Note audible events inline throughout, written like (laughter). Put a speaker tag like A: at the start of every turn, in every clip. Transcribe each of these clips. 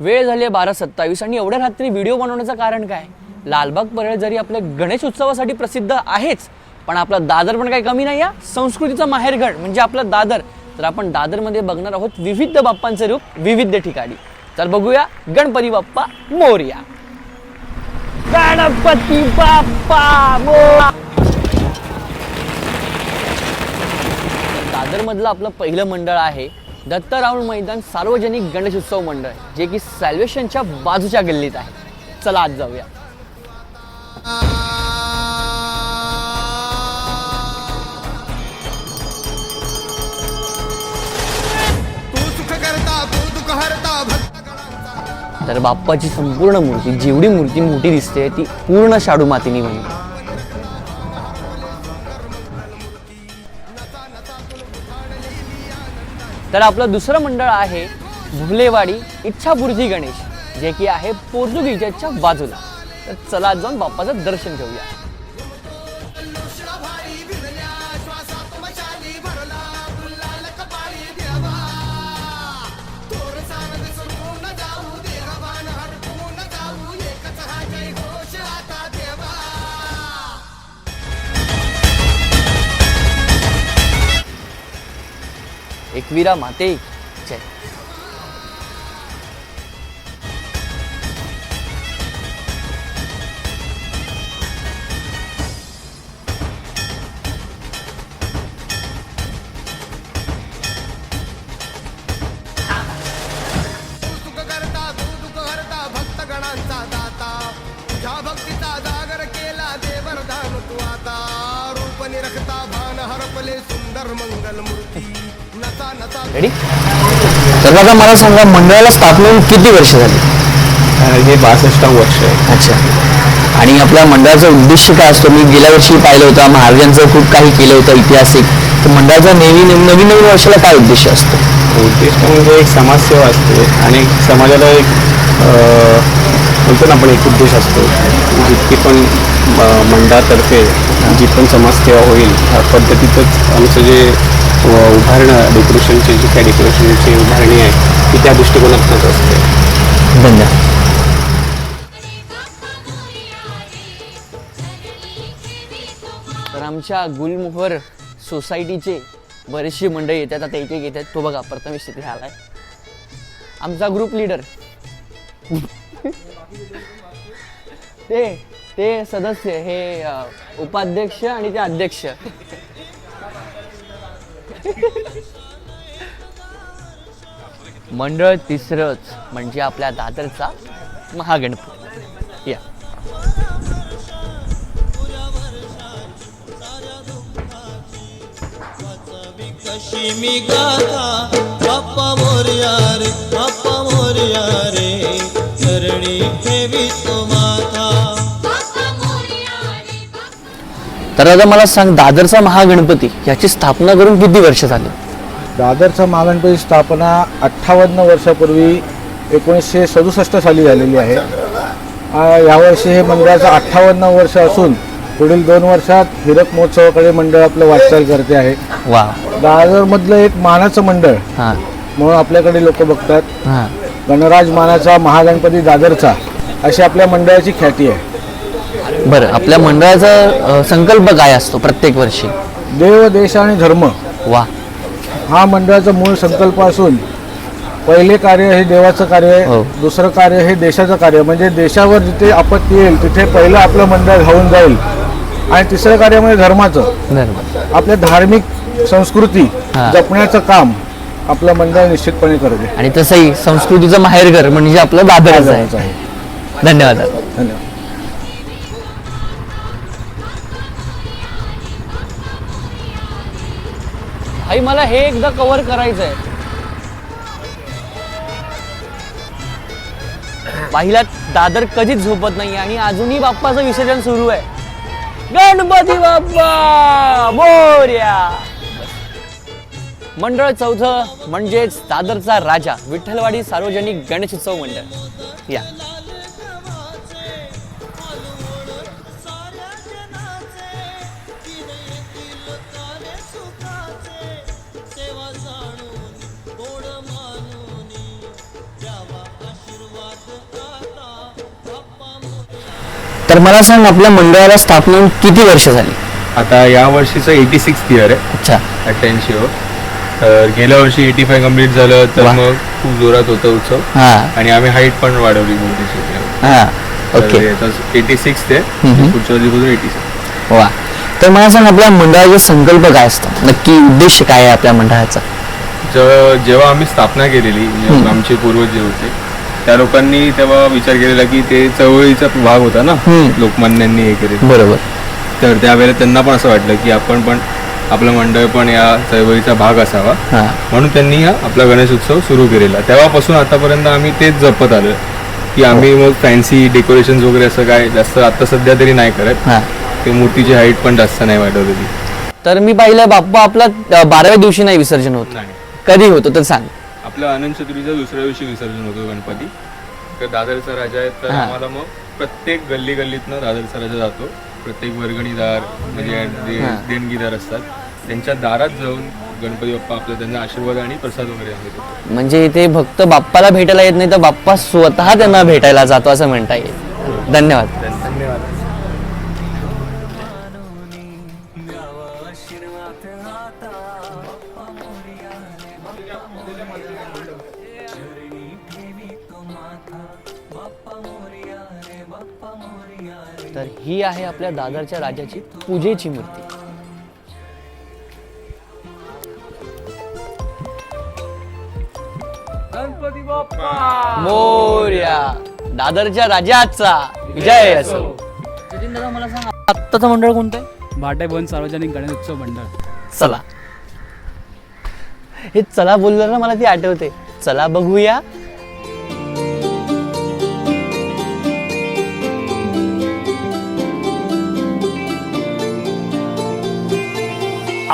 A: वेळ झाली आहे बारा सत्तावीस आणि एवढ्या रात्री व्हिडिओ बनवण्याचं कारण काय? लालबाग परळ जरी आपल्या गणेश उत्सवासाठी प्रसिद्ध आहेच पण आपला दादर पण काही कमी नाही या संस्कृतीचा माहेरघर म्हणजे आपलं दादर. तर आपण दादरमध्ये बघणार आहोत विविध बाप्पांचे रूप विविध ठिकाणी. तर बघूया गणपती बाप्पा मोर्या. गणपती बाप्पा मोर्या. दादरमधलं आपलं पहिलं मंडळ आहे दत्तराऊळ मैदान सार्वजनिक गणेश उत्सव मंडळ जे की सॅल्वेशनच्या बाजूच्या गल्लीत आहे. चला आज जाऊया. तर बाप्पाची संपूर्ण मूर्ती जेवढी मूर्ती मोठी दिसते ती पूर्ण शाडू मातीने बनली. तर आपलं दुसरं मंडळ आहे भुलेवाडी इच्छाबुर्जी गणेश जे की आहे पोर्तुगीजच्या बाजूला. तर चला आज जाऊन बाप्पाचं दर्शन घेऊया. एकविरा माते जय.
B: तू सुख करता तू दुःख हरता भक्त गणांचा दाता. तुझ्या भक्तीचा जागर केला देवरदान तू आता. रूप निरखता भान हरपले सुंदर मंगल मूर्ती. नचा नचा
A: रेडी तर दादा मला सांगा मंडळाला स्थापना होऊन किती वर्ष झाली?
C: हे बासष्टावं वर्ष आहे.
A: अच्छा. आणि आपल्या मंडळाचा उद्देश काय असतो? मी गेल्या वर्षी पाहिलं होतं महाराजांचं खूप काही केलं होतं ऐतिहासिक. तर मंडळाचा नेहमी नवीन नवीन वर्षाला काय उद्देश असतो?
C: उद्दिष्ट म्हणजे एक समाजसेवा असते आणि समाजाला एक अं, म्हणतो ना आपण एक उद्देश असतो. जितकी पण मंडळातर्फे जी पण समाजसेवा होईल ह्या पद्धतीतच आमचं जे उभारणं डेकोरेशनची जी काय डेकोरेशनची उभारणी आहे ती त्या दृष्टिकोनातूनच असते.
A: धन्यवाद. तर आमच्या गुलमोहर सोसायटीचे बरेचशी मंडळी येतात आता एक एक येतात. तो बघा प्रथमेश तिथे आलाय. आमचा ग्रुप लीडर ते ते सदस्य हे उपाध्यक्ष आणि ते अध्यक्ष. मंडळ तिसरंच म्हणजे आपल्या दादरचा महागणपती. या.
D: मी गाता बाप्पा मोर्या रे बाप्पा मोर्या रे चरणी ठेवी तो माता
A: तर आता मला सांग दादरचा महागणपती याची स्थापना करून किती वर्ष झाली?
E: दादरचा महागणपती स्थापना अठ्ठावन्न वर्षापूर्वी एकोणीसशे सदुसष्ट साली झालेली आहे. यावर्षी हे मंडळाचं अठ्ठावन्न वर्ष असून पुढील दोन वर्षात हिरक महोत्सवाकडे मंडळ आपलं वाटचाल करते आहे.
A: वा.
E: दादरमधलं एक मानाचं मंडळ
A: हा.
E: म्हणून आपल्याकडे लोक बघतात.
A: हा.
E: गणराज मानाचा महागणपती दादरचा अशी आपल्या मंडळाची ख्याती आहे.
A: बरं आपल्या मंडळाचा अ, संकल्प काय असतो प्रत्येक वर्षी?
E: देव देश आणि धर्म.
A: वा.
E: हा मंडळाचा मूळ संकल्प असून पहिले कार्य हे देवाचं कार्य
A: हो.
E: आहे दुसरं कार्य हे देशाचं कार्य म्हणजे देशावर जिथे आपत्ती येईल तिथे पहिलं आपलं मंडळ धावून जाईल. आणि तिसरं कार्य म्हणजे धर्माचं.
A: बरोबर
E: आपल्या धार्मिक संस्कृती
A: हा.
E: जपण्याचं काम आपलं मंडळ निश्चितपणे करते.
A: आणि तसंही संस्कृतीचं माहेरघर म्हणजे आपलं दादरच आहे. धन्यवाद.
E: धन्यवाद.
A: आई मला हे एकदा कव्हर करायचं आहे पाहिला दादर कधीच झोपत नाही आणि अजूनही बाप्पाचं विसर्जन सुरू आहे. गणपती बाप्पा! मोर्या! मंडळ चौथं म्हणजेच दादरचा राजा विठ्ठलवाडी सार्वजनिक गणेशोत्सव मंडळ. या. तर मला सांग आपल्या मंडळाला स्थापना किती वर्ष झाली?
C: आता या वर्षीचं एटी सिक्स इयर आहे.
A: अच्छा.
C: अठ्ठ्याऐंशी हो. तर गेल्या वर्षी एटी फाय कंप्लीट झालं तर
A: वा.
C: मग खूप जोरात होतं उत्सव.
A: हा.
C: आणि आम्ही हाईट पण वाढवली
A: हा. ओके.
C: एटी सिक्स ते
A: हम्म.
C: पुढच्या वर्षी एटी सिक्स
A: वा. तर मला सांग आपल्या मंडळाचे संकल्प काय असतात? नक्की उद्देश काय आहे आपल्या मंडळाचा?
C: जेव्हा आम्ही स्थापना केलेली म्हणजे आमचे पूर्वज जे होते त्या लोकांनी तेव्हा विचार केलेला की ते चळवळीचा भाग होता ना. लोकमान्यांनी हे केले
A: बरोबर.
C: तर त्यावेळेला त्यांना पण असं वाटलं की आपण पण आपलं मंडळ पण या चळवळीचा भाग असावा.
A: हा.
C: म्हणून त्यांनी हा आपला गणेश उत्सव सुरू केलेला. तेव्हापासून आतापर्यंत आम्ही तेच जपत आलो की आम्ही मग फॅन्सी डेकोरेशन वगैरे असं काय जास्त आता सध्या तरी नाही करत.
A: हा.
C: ते मूर्तीची हाईट पण जास्त नाही वाढवलेली.
A: तर मी पाहिलं बाप्पा आपला बाराव्या दिवशी नाही विसर्जन होत. कधी होतं तर सांग.
C: आपलं अनंत चतुर्थीच्या दुसऱ्या दिवशी विसर्जन होतो गणपती. तर दादरचा राजा आहे तर
A: हा.
C: आम्हाला मग प्रत्येक गल्ली गल्लीतनं दादरचा राजा जातो. प्रत्येक वर्गणीदार म्हणजे
A: हा.
C: देणगीदार असतात त्यांच्या दारात जाऊन गणपती बाप्पा आपला त्यांना आशीर्वाद आणि प्रसाद वगैरे आम्ही देतो
A: म्हणजे इथे भक्त बाप्पाला भेटायला येत नाही तर बाप्पा स्वतः त्यांना भेटायला जातो असं म्हणता येईल. धन्यवाद.
C: धन्यवाद.
A: तर ही आहे आपल्या दादरच्या राजाची पूजेची मूर्ती. मोर्या दादरच्या राजाचा विजय असो. जतीन दादा मला सांग आत्ताचं मंडळ कोणतं आहे?
F: भाटेबन सार्वजनिक गणेश उत्सव मंडळ.
A: चला. हे चला बोललं ना मला ती आठवते. चला बघूया.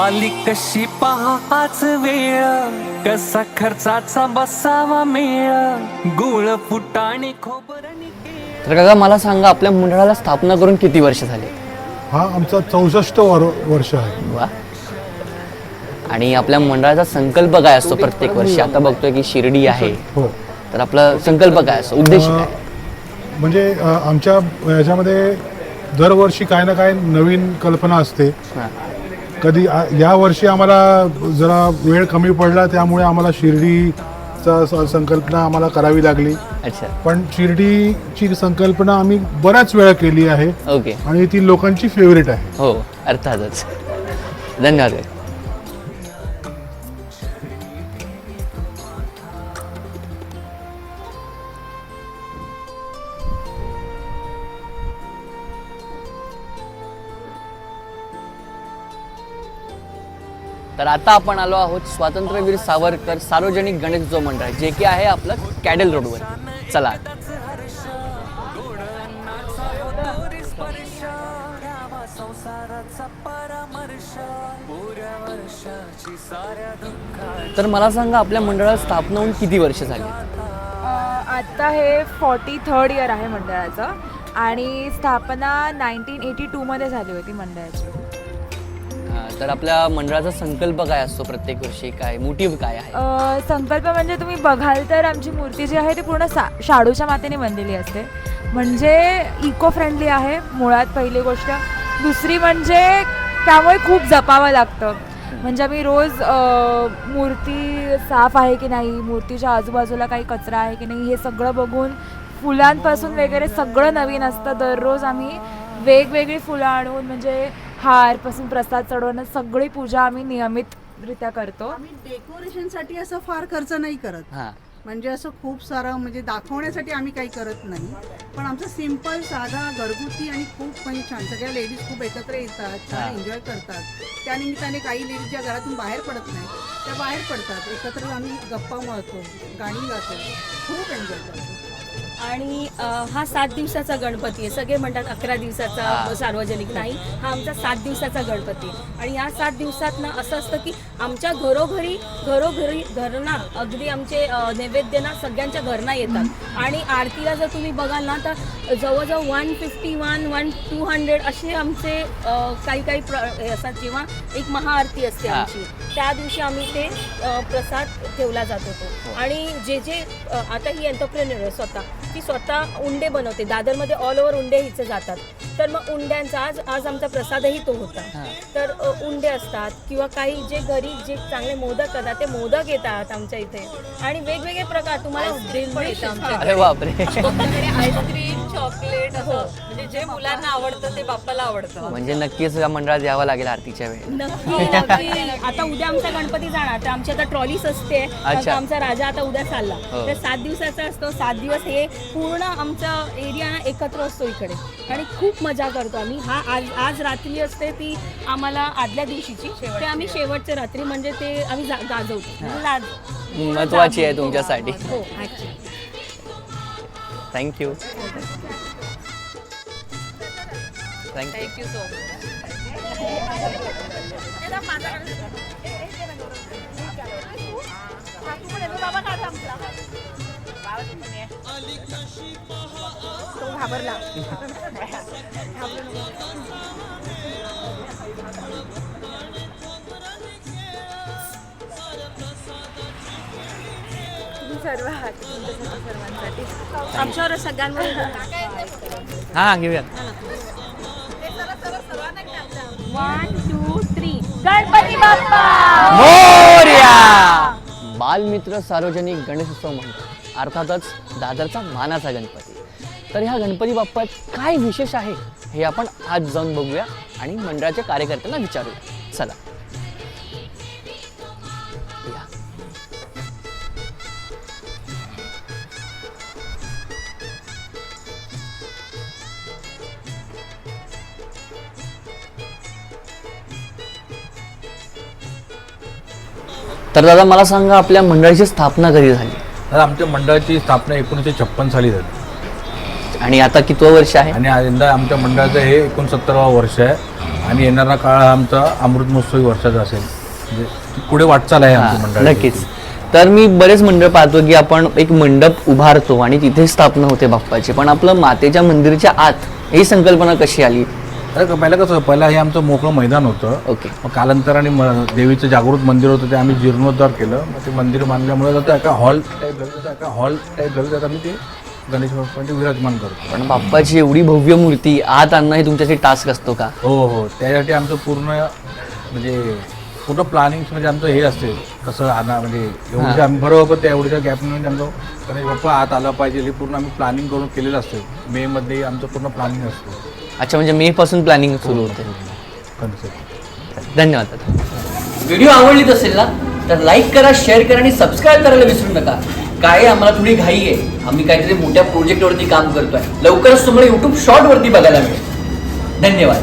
G: आली कशी पहाच वेळ. कसा खर्चाचा बसावा मेळ. गुळ फुटाणे खोबरणी
A: तर काका मला सांगा आपल्या मंडळाला स्थापना करून किती वर्ष झाली?
H: हा आमचा चौसष्ट वर वर्ष आहे.
A: वा. आणि आपल्या मंडळाचा संकल्प काय असतो प्रत्येक वर्षी? आता बघतोय की शिर्डी आहे.
H: हो.
A: तर आपला संकल्प काय असतो? उद्देश काय?
H: म्हणजे अ, आमच्या याच्यामध्ये दरवर्षी काय ना काय नवीन कल्पना असते. कधी या वर्षी आम्हाला जरा वेळ कमी पडला त्यामुळे आम्हाला शिर्डीचा संकल्पना आम्हाला करावी लागली.
A: अच्छा.
H: पण शिर्डीची संकल्पना आम्ही बऱ्याच वेळा केली आहे.
A: ओके.
H: आणि ती लोकांची फेवरेट आहे.
A: हो अर्थातच. धन्यवाद. तर आता आपण आलो आहोत स्वातंत्र्यवीर सावरकर सार्वजनिक गणेश जो मंडळ जे की आहे आपलं कॅडेल रोडवर. चला. तर मला सांगा आपल्या मंडळात स्थापना होऊन किती वर्ष झाली?
I: आत्ता हे फॉर्टी थर्ड इयर आहे मंडळाचं. आणि स्थापना नाईन्टीन एटी टूमध्ये झाली होती मंडळाची.
A: तर आपल्या मंडळाचा संकल्प काय असतो प्रत्येक वर्षी? काय मोटिव्ह काय आहे?
I: अ, संकल्प म्हणजे तुम्ही बघाल तर आमची मूर्ती जी आहे ती पूर्ण सा शाडूच्या मातेने बनलेली असते. म्हणजे इको फ्रेंडली आहे मुळात पहिली गोष्ट. दुसरी म्हणजे त्यामुळे खूप जपावं लागतं. म्हणजे आम्ही रोज अ, मूर्ती साफ आहे की नाही मूर्तीच्या आजूबाजूला काही कचरा आहे की नाही हे सगळं बघून फुलांपासून वगैरे सगळं नवीन असतं. दररोज आम्ही वेगवेगळी फुलं आणून म्हणजे हारपासून प्रसाद चढवणं सगळी पूजा आम्ही नियमितरित्या करतो.
J: आम्ही डेकोरेशनसाठी असं फार खर्च नाही करत.
A: हा.
J: म्हणजे असं खूप सारं म्हणजे दाखवण्यासाठी आम्ही काही करत नाही. पण आमचं सिंपल साधा घरगुती आणि खूप म्हणजे छान सगळ्या लेडीज खूप एकत्र येतात. छान एन्जॉय करतात. त्या निमित्ताने काही लेडीज ज्या घरातून बाहेर पडत नाही त्या बाहेर पडतात. एकत्र आम्ही गप्पा मारतो गाणी गातो खूप एन्जॉय करतो.
K: आणि अ, हा सात दिवसाचा गणपती आहे. सगळे म्हणतात अकरा दिवसाचा
A: हा.
K: सार्वजनिक नाही. हा आमचा सात दिवसाचा गणपती आहे. आणि या सात दिवसात ना असं असतं की आमच्या घरोघरी घरोघरी घरना अगदी आमचे अ, नैवेद्य ना सगळ्यांच्या घरना येतात. आणि आरतीला जर तुम्ही बघाल ना तर जवळजवळ one fifty one one two hundred असे आमचे अ, काही काही प्र हे असतात जेव्हा एक महाआरती असते
A: हा.
K: आमची. त्या दिवशी आम्ही ते अ, प्रसाद ठेवला जात होतो. आणि जे जे अ, आता ही एंटरप्रेन्युअर आहे स्वतः. ती स्वतः उंडे बनवते. दादरमध्ये ऑल ओव्हर उंडे हिचे जातात. तर मग उंड्यांचा आज आज आमचा प्रसादही तो होता. तर उंडे असतात किंवा काही जे घरी जे चांगले मोदक करतात ते मोदक येतात आमच्या इथे. आणि वेगवेगळे प्रकार. तुम्हाला ड्रिल पण येतं आमच्या
A: अरे बापरे. (laughs)
K: आईस्क्रीम चॉकलेट म्हणजे जे मुलांना आवडतं ते बाप्पाला आवडतं.
A: म्हणजे नक्कीच या मंडळात यावं लागेल आरतीच्या
K: नक्की नक्की. आता उद्या आमचा गणपती जाणार तर आमची आता ट्रॉलीच असते. आमचा राजा आता उद्या चालला.
A: हो.
K: तर सात दिवसाचा असतो सात दिवस हे पूर्ण आमचा एरिया ना एकत्र असतो इकडे. आणि खूप मजा करतो आम्ही. हा आज आज रात्री असते ती आम्हाला आदल्या दिवशीची. ते आम्ही शेवटच्या रात्री म्हणजे ते आम्ही जा- गाजवतो. म्हणजे लाज-
A: महत्वाची आहे तुमच्यासाठी.
K: हो actually.
A: Thank you thank you
K: Thank you so much. आमच्यावर सगळ्यांवर
A: हा घेऊयात.
K: One two three Ganpati Bappa!
A: Morya! Balmitra सार्वजनिक गणेशोत्सव मंडळ अर्थातच दादरचा मानाचा गणपती. तर ह्या गणपती बाप्पात काय विशेष आहे हे आपण आज जाऊन बघूया आणि मंडळाच्या कार्यकर्त्यांना विचारूया. चला. तर दादा मला सांगा आपल्या मंडळाची स्थापना कधी झाली?
L: तर आमच्या मंडळाची स्थापना एकोणीसशे छप्पन साली झाली.
A: आणि आता कितवं वर्ष आहे?
L: आणि यंदा आमच्या मंडळाचं हे एकोणसत्तरावा वर्ष आहे. आणि येणारा काळ हा आमचा अमृत महोत्सवी वर्षाचा असेल. म्हणजे पुढे वाटचाल आहे आमच्या
A: हा,
L: मंडळाची.
A: नक्कीच. तर मी बरेच मंडळ पाहतो की आपण एक मंडप उभारतो आणि तिथे स्थापना होते बाप्पाची. पण आपलं मातेच्या मंदिराच्या आत ही संकल्पना कशी आली?
L: अरे पहिलं कसं पहिलं हे आमचं मोकळं मैदान होतं.
A: ओके.
L: मग कालांतराने म- देवीचं जागृत मंदिर होतं ते आम्ही जीर्णोद्धार केलं. मग ते मंदिर बांधल्यामुळे आता एका हॉल टाईप झालं त्याचा एका हॉल टाईप झालं त्यात आम्ही ते गणेश बाप्पांचे विराजमान करतो.
A: पण बाप्पाची एवढी भव्य मूर्ती आत आणणं हे तुमच्यासाठी टास्क असतो का?
L: हो हो. त्यासाठी आमचं पूर्ण म्हणजे पूर्ण प्लॅनिंग म्हणजे आमचं हे असते. कसं आणा म्हणजे एवढं आम्ही बरोबर त्या एवढ्या गॅपमध्ये आमचं गणेश बाप्पा आत आला पाहिजे हे पूर्ण आम्ही प्लॅनिंग करून केलेलं असतं. मे मध्ये आमचं पूर्ण प्लॅनिंग असतं.
A: अच्छा म्हणजे मे पासून प्लॅनिंग सुरू होते.
L: कन्सेप्ट
A: धन्यवाद दादा. व्हिडिओ आवडलीच असेल ना तर लाईक करा शेअर करा आणि सबस्क्राईब करायला विसरू नका. काय आम्हाला थोडी घाई आहे. आम्ही काहीतरी मोठ्या प्रोजेक्टवरती काम करतोय. लवकरच तुम्हाला युट्यूब शॉर्ट वरती बघायला मिळेल. धन्यवाद.